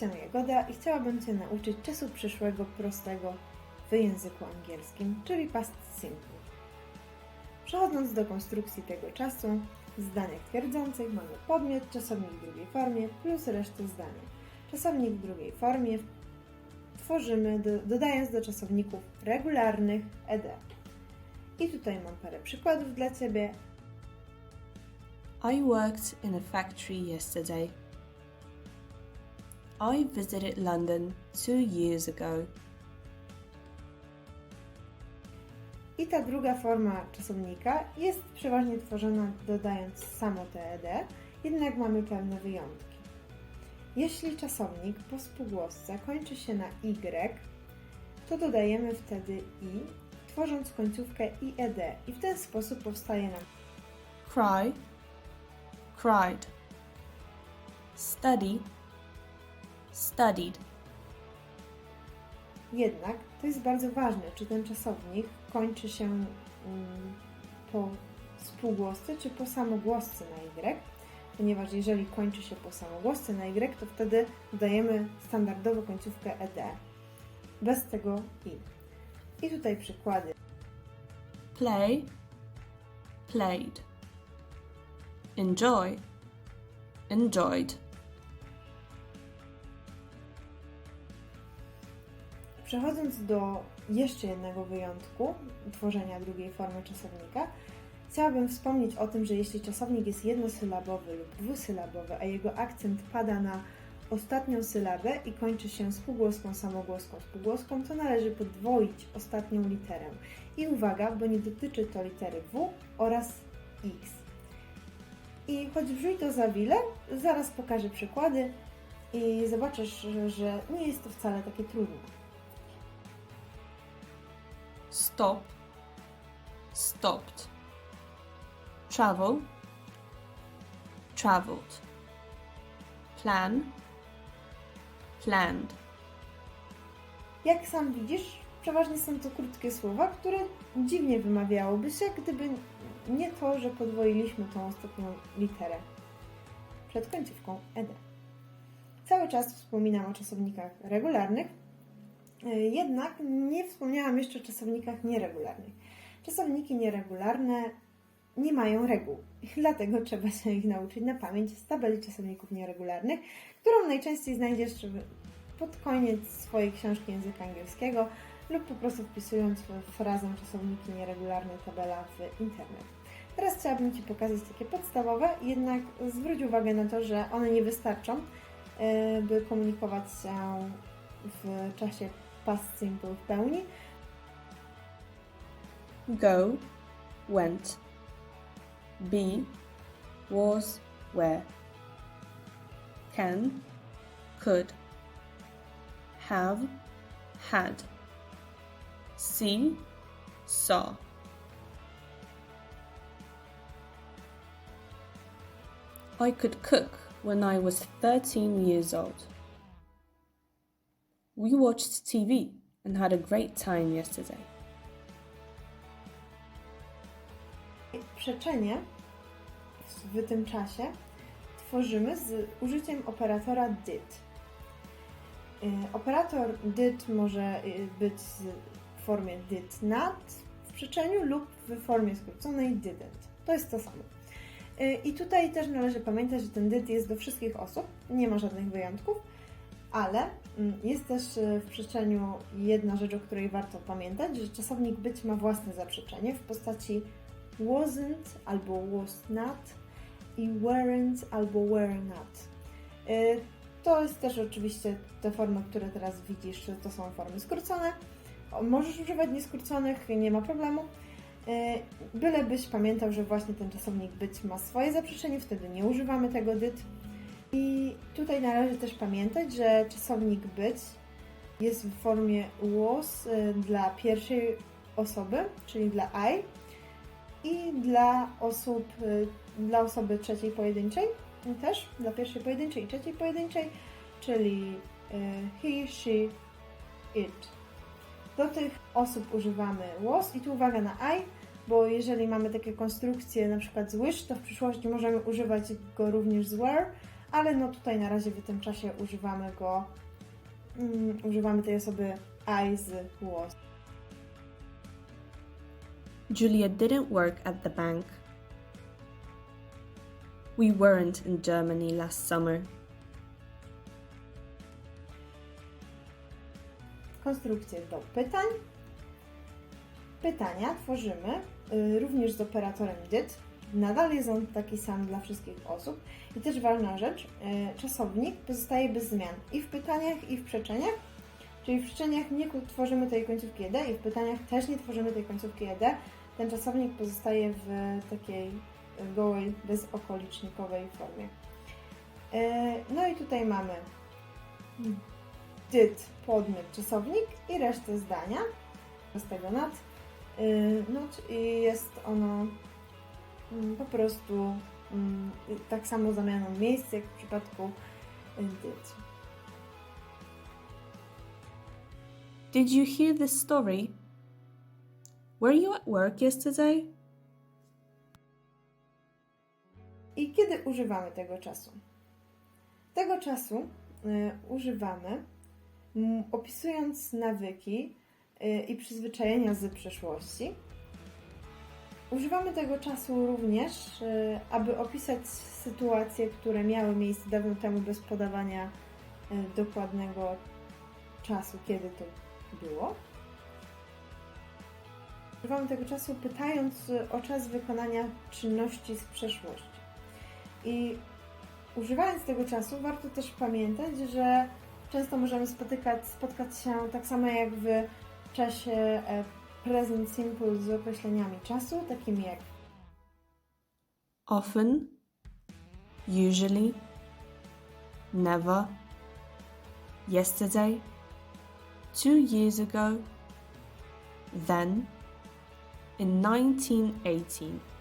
się Jagoda i chciałabym Cię nauczyć czasu przyszłego prostego w języku angielskim, czyli past simple. Przechodząc do konstrukcji tego czasu, w zdaniach twierdzących mamy podmiot, czasownik w drugiej formie plus resztę zdania. Czasownik w drugiej formie tworzymy do, dodając do czasowników regularnych ed. I tutaj mam parę przykładów dla Ciebie. I worked in a factory yesterday. I visited London two years ago. I ta druga forma czasownika jest przeważnie tworzona dodając samo te ed, jednak mamy pewne wyjątki. Jeśli czasownik po spółgłosce kończy się na y, to dodajemy wtedy i, tworząc końcówkę ied i w ten sposób powstaje nam Cry, cried. Study, studied. Jednak to jest bardzo ważne, czy ten czasownik kończy się mm, po spółgłosce, czy po samogłosce na y, ponieważ jeżeli kończy się po samogłosce na y, to wtedy dodajemy standardowo końcówkę ed, bez tego i. I tutaj przykłady. Play, played. Enjoy, enjoyed. Przechodząc do jeszcze jednego wyjątku tworzenia drugiej formy czasownika, chciałabym wspomnieć o tym, że jeśli czasownik jest jednosylabowy lub dwusylabowy, a jego akcent pada na ostatnią sylabę i kończy się spółgłoską, samogłoską, spółgłoską, to należy podwoić ostatnią literę. I uwaga, bo nie dotyczy to litery W oraz X. I choć brzmi to za wiele, zaraz pokażę przykłady i zobaczysz, że nie jest to wcale takie trudne. Stop, stopped. Travel, traveled. Plan, planned. Jak sam widzisz, przeważnie są to krótkie słowa, które dziwnie wymawiałoby się, gdyby nie to, że podwoiliśmy tą ostatnią literę przed końcówką ed. Cały czas wspominam o czasownikach regularnych, jednak nie wspomniałam jeszcze o czasownikach nieregularnych. Czasowniki nieregularne nie mają reguł, dlatego trzeba się ich nauczyć na pamięć z tabeli czasowników nieregularnych, którą najczęściej znajdziesz pod koniec swojej książki języka angielskiego lub po prostu wpisując frazę czasowniki nieregularne tabela w internet. Teraz chciałabym Ci pokazać takie podstawowe, jednak zwróć uwagę na to, że one nie wystarczą, e, by komunikować się w czasie past simple w pełni. Go, went. Be, was, were. Can, could. Have, had. See, saw. I could cook when I was 13 years old. We watched TV and had a great time yesterday. Przeczenie w tym czasie tworzymy z użyciem operatora did. Y, Operator did może y, być w formie did not w przeczeniu lub w formie skróconej didn't. To jest to samo. Y, I tutaj też należy pamiętać, że ten did jest do wszystkich osób, nie ma żadnych wyjątków, ale mm, jest też y, w przeczeniu jedna rzecz, o której warto pamiętać, że czasownik być ma własne zaprzeczenie w postaci wasn't albo was not i weren't albo were not. Y, To jest też oczywiście te formy, które teraz widzisz, to są formy skrócone. Możesz używać nieskróconych, nie ma problemu. Y, Bylebyś pamiętał, że właśnie ten czasownik być ma swoje zaprzeczenie, wtedy nie używamy tego did. I tutaj należy też pamiętać, że czasownik być jest w formie was y, dla pierwszej osoby, czyli dla I, i dla osób, y, dla osoby trzeciej pojedynczej też, dla pierwszej pojedynczej i trzeciej pojedynczej, czyli y, he, she, it. Do tych osób używamy was i tu uwaga na I, bo jeżeli mamy takie konstrukcje na przykład z wish, to w przyszłości możemy używać go również z were, ale no tutaj na razie w tym czasie używamy go, mm, używamy tej osoby I z was. Julia didn't work at the bank. We weren't in Germany last summer. konstrukcję do pytań. Pytania tworzymy y, również z operatorem did. Nadal jest on taki sam dla wszystkich osób. I też ważna rzecz, y, czasownik pozostaje bez zmian i w pytaniach, i w przeczeniach. Czyli w przeczeniach nie tworzymy tej końcówki ed i w pytaniach też nie tworzymy tej końcówki ed. Ten czasownik pozostaje w takiej gołej, bezokolicznikowej formie. Y, No i tutaj mamy did, podmiot, czasownik i resztę zdania z tego nad. Not i jest ono po prostu mm, tak samo zamianą miejsc jak w przypadku y, did. Did you hear this story? Were you at work yesterday? I kiedy używamy tego czasu? Tego czasu y, używamy mm, opisując nawyki y, i przyzwyczajenia z przeszłości. Używamy tego czasu również, y, aby opisać sytuacje, które miały miejsce dawno temu bez podawania y, dokładnego czasu, kiedy to było. Używamy tego czasu pytając y, o czas wykonania czynności z przeszłości. I używając tego czasu, warto też pamiętać, że często możemy spotykać, spotkać się tak samo jak w czasie e, present simple z określeniami czasu, takimi jak Often, usually, never, yesterday, two years ago, then, in 1918.